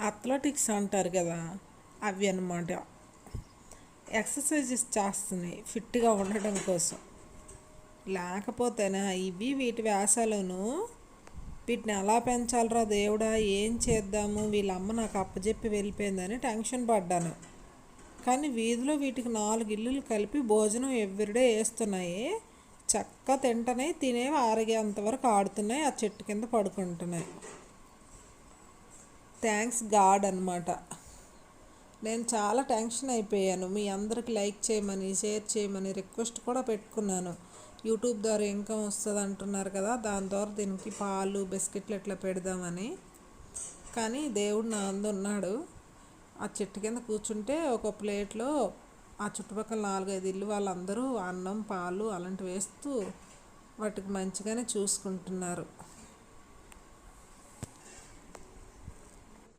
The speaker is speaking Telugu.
అథ్లెటిక్స్ అంటారు కదా అవి అన్నమాట. ఎక్సర్సైజెస్ చేస్తున్నాయి ఫిట్గా ఉండడం కోసం. లేకపోతేనా ఇవి వీటి వ్యాసాలను వీటిని ఎలా పెంచాలరా దేవుడా ఏం చేద్దాము వీళ్ళ అమ్మ నాకు అప్పచెప్పి వెళ్ళిపోయిందని టెన్షన్ పడ్డాను. కానీ వీధిలో వీటికి నాలుగు ఇల్లులు కలిపి భోజనం ఎవ్రీడే వేస్తున్నాయి. చక్క తింటనే తినేవి ఆరగేంతవరకు ఆడుతున్నాయి ఆ చెట్టు కింద పడుకుంటున్నాయి. థ్యాంక్స్ గాడ్ అనమాట నేను చాలా టెన్షన్ అయిపోయాను. మీ అందరికి లైక్ చేయమని షేర్ చేయమని రిక్వెస్ట్ కూడా పెట్టుకున్నాను. యూట్యూబ్ ద్వారా ఇన్కమ్ వస్తుంది అంటున్నారు కదా దాని ద్వారా దీనికి పాలు బిస్కెట్లు ఇట్లా పెడదామని. కానీ దేవుడు నా ఉన్నాడు. ఆ చెట్టు కింద కూర్చుంటే ఒక ప్లేట్లో ఆ చుట్టుపక్కల నాలుగైదు ఇల్లు వాళ్ళందరూ అన్నం పాలు అలాంటివి వేస్తూ వాటికి మంచిగానే చూసుకుంటున్నారు.